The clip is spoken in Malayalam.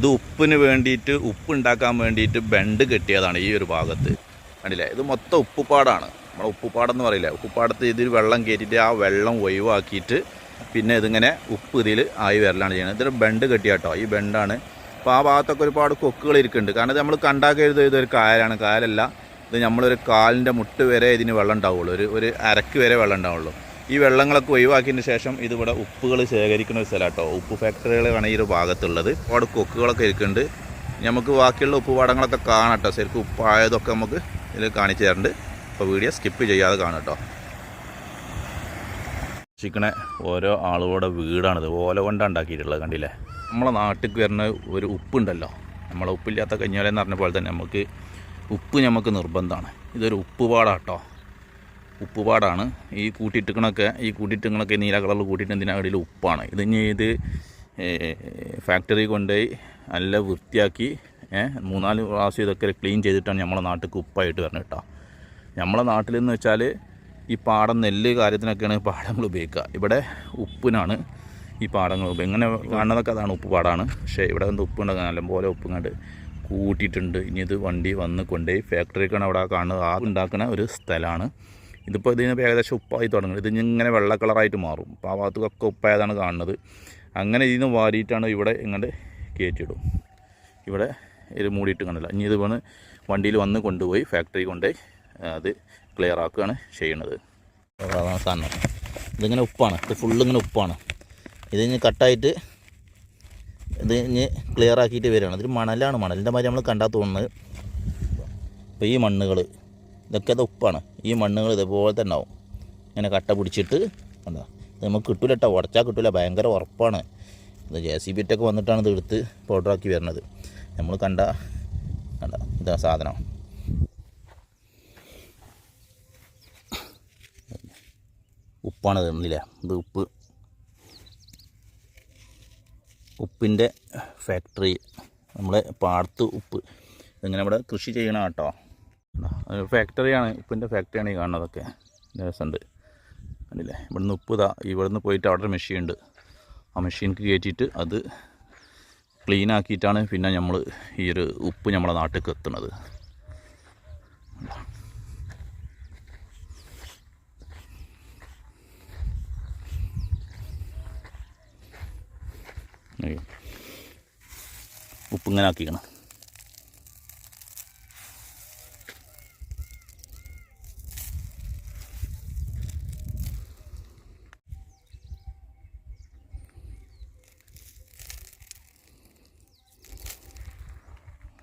ഇത് ഉപ്പിന് വേണ്ടിയിട്ട് ഉപ്പ് ഉണ്ടാക്കാൻ വേണ്ടിയിട്ട് ബെണ്ട് കെട്ടിയതാണ് ഈ ഒരു ഭാഗത്ത്. കണ്ടില്ലേ? ഇത് മൊത്തം ഉപ്പുപാടാണ്. നമ്മൾ ഉപ്പുപാടെന്ന് പറയില്ല. ഉപ്പുപാടത്ത് ഇതിൽ വെള്ളം കയറ്റിയിട്ട് ആ വെള്ളം ഒഴിവാക്കിയിട്ട് പിന്നെ ഇതിങ്ങനെ ഉപ്പ് ഇതിൽ ആയി വരലാണ് ചെയ്യുന്നത്. ഇതൊരു ബെണ്ട് കെട്ടിയാട്ടോ ഈ ബെണ്ടാണ്. അപ്പോൾ ആ ഭാഗത്തൊക്കെ ഒരുപാട് കൊക്കുകൾ ഇരിക്കുന്നുണ്ട്. കാരണം ഇത് നമ്മൾ കണ്ടാക്കരുത് ഇതൊരു കായലാണ്. കായലല്ല. ഇത് നമ്മളൊരു കാലിന്റെ മുട്ട് വരെ ഇതിന് വെള്ളം ഉണ്ടാവുള്ളൂ. ഒരു ഒരു അരക്ക് വരെ വെള്ളം ഉണ്ടാവുള്ളൂ. ഈ വെള്ളങ്ങളൊക്കെ ഒഴിവാക്കിയതിന് ശേഷം ഇതിവിടെ ഉപ്പുകൾ ശേഖരിക്കുന്ന ഒരു സ്ഥലം കേട്ടോ ഉപ്പ് ഫാക്ടറികളാണ് ഈ ഒരു ഭാഗത്തുള്ളത്. അവിടെ കൊക്കുകളൊക്കെ ഇരിക്കുന്നുണ്ട്. നമുക്ക് ബാക്കിയുള്ള ഉപ്പുപാടങ്ങളൊക്കെ കാണാം കേട്ടോ ശരിക്കും ഉപ്പായതൊക്കെ നമുക്ക് ഇതിൽ കാണിച്ചു തരുന്നുണ്ട് അപ്പോൾ വീഡിയോ സ്കിപ്പ് ചെയ്യാതെ കാണാം കേട്ടോ ചിക്കണ ഓരോ ആളുകളുടെ വീടാണിത്. ഓല കൊണ്ടാണ് ഉണ്ടാക്കിയിട്ടുള്ളത് കണ്ടില്ലേ? നമ്മളെ നാട്ടിൽ വരുന്ന ഒരു ഉപ്പുണ്ടല്ലോ. നമ്മളെ ഉപ്പില്ലാത്ത കഞ്ഞോലെന്ന് പറഞ്ഞ പോലെ തന്നെ നമുക്ക് ഉപ്പ് നമുക്ക് നിർബന്ധമാണ്. ഇതൊരു ഉപ്പുപാടാട്ടോ. ഉപ്പുപാടാണ്. ഈ കൂട്ടിയിട്ടിക്കണൊക്കെ ഈ കൂട്ടിയിട്ടിക്കണൊക്കെ നീല കളറിൽ കൂട്ടിയിട്ട് എന്തിനാ ഇടയിൽ ഉപ്പാണ്. ഇത് ഇനി ഇത് ഫാക്ടറി കൊണ്ടുപോയി നല്ല വൃത്തിയാക്കി മൂന്നാൽ പ്രാവശ്യം ഇതൊക്കെ ക്ലീൻ ചെയ്തിട്ടാണ് നമ്മളെ നാട്ടിൽ ഉപ്പായിട്ട് വരണം കേട്ടോ. നമ്മളെ നാട്ടിലെന്ന് വെച്ചാൽ ഈ പാടം നെല്ല് കാര്യത്തിനൊക്കെയാണ് പാടങ്ങൾ ഉപയോഗിക്കുക. ഇവിടെ ഉപ്പിനാണ് ഈ പാടങ്ങൾ ഇങ്ങനെ കാണുന്നതൊക്കെ അതാണ് ഉപ്പ് പാടാണ് പക്ഷേ ഇവിടെ ഒന്ന് ഉപ്പുണ്ടൊക്കെ നല്ലപോലെ ഉപ്പും കണ്ട് കൂട്ടിയിട്ടുണ്ട്. ഇനി ഇത് വണ്ടി വന്ന് കൊണ്ടുപോയി ഫാക്ടറിക്കാണ് അവിടെ കാണുന്നത്. ആ ഉണ്ടാക്കുന്ന ഒരു സ്ഥലമാണ്. ഇതിപ്പോൾ ഇതിന് ഏകദേശം ഉപ്പായി തുടങ്ങും ഇത് ഇങ്ങനെ വെള്ള കളറായിട്ട് മാറും. അപ്പോൾ ആ ഭാഗത്തൊക്കെ ഉപ്പായതാണ് കാണുന്നത്. അങ്ങനെ ഇതിന് വാരിയിട്ടാണ് ഇവിടെ ഇങ്ങോട്ട് കയറ്റിയിടും ഇവിടെ ഇത് മൂടിയിട്ട് കണ്ടില്ല. ഇനി ഇത് വന്ന് വണ്ടിയിൽ വന്ന് കൊണ്ടുപോയി ഫാക്ടറി കൊണ്ടുപോയി അത് ക്ലിയർ ആക്കുകയാണ് ചെയ്യുന്നത്. അതാണ് സാധനം. ഇതിങ്ങനെ ഉപ്പാണ്. ഇത് ഫുള്ള് ഇങ്ങനെ ഉപ്പാണ്. ഇത് ഇനി കട്ടായിട്ട് ഇത് ഇനി ക്ലിയർ ആക്കിയിട്ട് വരികയാണ്. ഇതിൽ മണലാണ്. മണലിന്റെ മാതിരി നമ്മൾ കണ്ടാൽ തോന്നുന്നത്. അപ്പോൾ ഈ മണ്ണുകൾ ഇതൊക്കെ അത് ഉപ്പാണ്. ഈ മണ്ണുകൾ ഇതുപോലെ തന്നെ ആവും. ഇങ്ങനെ കട്ട പിടിച്ചിട്ട് എന്താ ഇത് നമുക്ക് കിട്ടൂല കേട്ടോ ഉടച്ചാൽ കിട്ടൂല. ഭയങ്കര ഉറപ്പാണ്. ഇത് ജെ സി ബി ടെക്ക് വന്നിട്ടാണ് ഇത് എടുത്ത് പൗഡറാക്കി വരുന്നത് നമ്മൾ കണ്ട കണ്ട ഇതാ സാധനം. ഉപ്പാണ് തന്നില്ലേ ഇത് ഉപ്പ്. ഉപ്പിന്റെ ഫാക്ടറി നമ്മളെ പാടത്ത് ഉപ്പ്. ഇതിങ്ങനെ ഇവിടെ കൃഷി ചെയ്യണം കേട്ടോ. ഫാക്ടറിയാണ് ഉപ്പിന്റെ ഫാക്ടറിയാണ് ഈ കാണുന്നതൊക്കെ. രസമുണ്ട്. കണ്ടില്ലേ? ഇവിടുന്ന് ഉപ്പ് ഇതാ ഇവിടുന്ന് പോയിട്ട് അവിടെ ഒരു മെഷീൻ ഉണ്ട്. ആ മെഷീനിക്ക് കയറ്റിയിട്ട് അത് ക്ലീൻ ആക്കിയിട്ടാണ് പിന്നെ നമ്മൾ ഈ ഒരു ഉപ്പ് നമ്മളെ നാട്ടിലേക്ക് എത്തുന്നത്. ഉപ്പ് ഇങ്ങനെ ആക്കിക്കണം.